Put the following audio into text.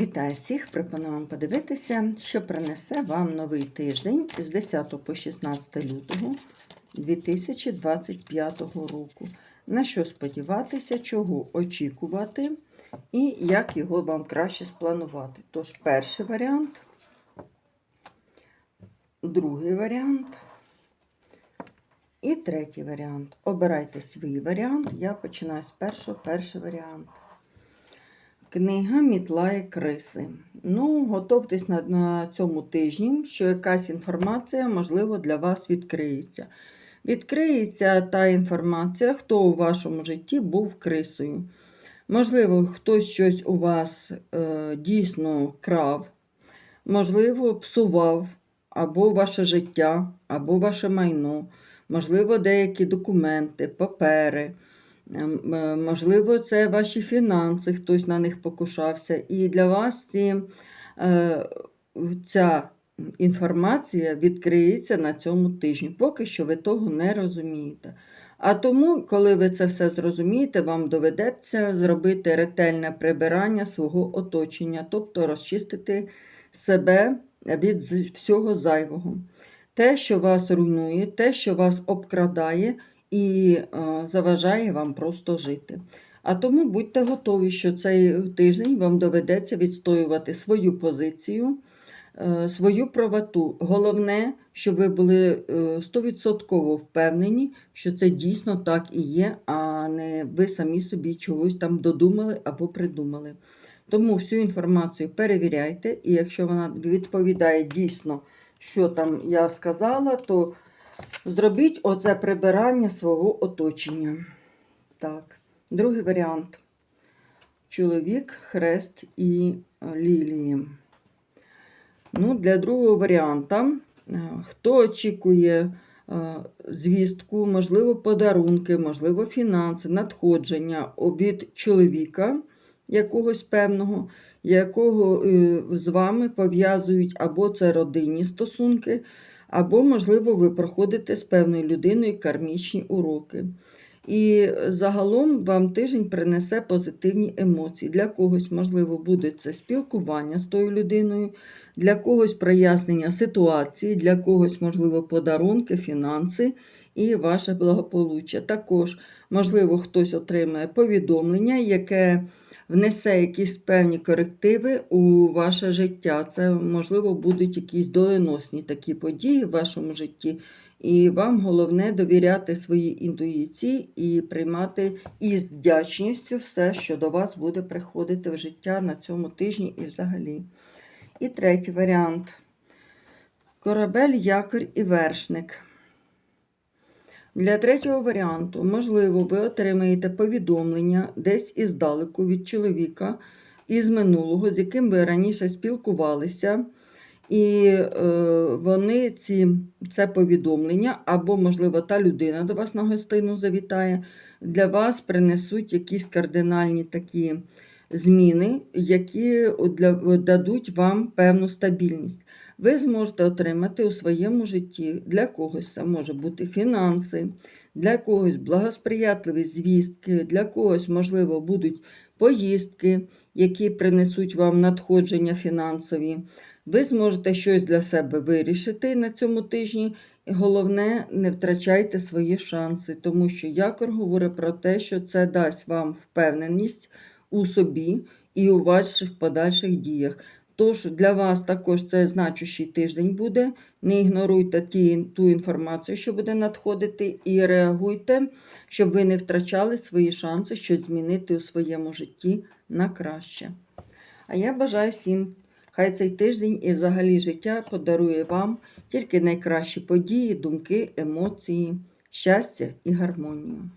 Вітаю всіх! Пропоную вам подивитися, що принесе вам новий тиждень з 10 по 16 лютого 2025 року. На що сподіватися, чого очікувати і як його вам краще спланувати. Тож, перший варіант, другий варіант і третій варіант. Обирайте свій варіант. Я починаю з першого, перший варіант. Книга Мітла і криси. Ну, готовтесь на, на цьому тижні, що якась інформація, можливо, для вас відкриється. Відкриється та інформація, хто у вашому житті був крисою. Можливо, хтось щось у вас е, дійсно крав, можливо, псував або ваше життя, або ваше майно, можливо, деякі документи, папери. Ем, е, Можливо, це ваші фінанси, хтось на них покушався. І для вас ці, е, ця інформація відкриється на цьому тижні. Поки що ви того не розумієте. А тому, коли ви це все зрозумієте, вам доведеться зробити ретельне прибирання свого оточення, тобто розчистити себе від всього зайвого. Те, що вас руйнує, те, що вас обкрадає і е, заважає вам просто жити. А тому будьте готові, що цей тиждень вам доведеться відстоювати свою позицію, е, свою правоту. Головне, щоб ви були е, 100% впевнені, що це дійсно так і є, а не ви самі собі чогось там додумали або придумали. Тому всю інформацію перевіряйте, і якщо вона відповідає дійсно, що там я сказала, то Зробіть оце прибирання свого оточення. Так, другий варіант. Чоловік, хрест і е, лілії. Ну, для другого варіанта, е, хто очікує е, звістку, можливо, подарунки, можливо, фінанси, надходження від чоловіка якогось певного, якого з вами пов'язують або це родинні стосунки, або, можливо, ви проходите з певною людиною кармічні уроки. І загалом вам тиждень принесе позитивні емоції. Для когось, можливо, буде це спілкування з тою людиною, для когось прояснення ситуації, для когось, можливо, подарунки, фінанси і ваше благополуччя. Також, можливо, хтось отримає повідомлення, яке внесе якісь певні корективи у ваше життя. Це, можливо, будуть якісь доленосні такі події в вашому житті. І вам головне довіряти своїй інтуїції і приймати із вдячністю все, що до вас буде приходити в життя на цьому тижні і взагалі. І третій варіант: корабель, якорь і вершник. Для третього варіанту, можливо, ви отримаєте повідомлення десь іздалеку від чоловіка із минулого, з яким ви раніше спілкувалися. І е, вони ці, це повідомлення, або, можливо, та людина до вас на гостину завітає, для вас принесуть якісь кардинальні такі зміни, які дадуть вам певну стабільність. Ви зможете отримати у своєму житті для когось це може бути фінанси, для когось благосприятливі звістки, для когось, можливо, будуть поїздки, які принесуть вам надходження фінансові. Ви зможете щось для себе вирішити на цьому тижні. І Головне, не втрачайте свої шанси, тому що якор говорить про те, що це дасть вам впевненість у собі і у ваших подальших діях. Тож для вас також це значущий тиждень буде. Не ігноруйте ті, ту інформацію, що буде надходити, і реагуйте, щоб ви не втрачали свої шанси щось змінити у своєму житті на краще. А я бажаю всім, хай цей тиждень і взагалі життя подарує вам тільки найкращі події, думки, емоції, щастя і гармонію.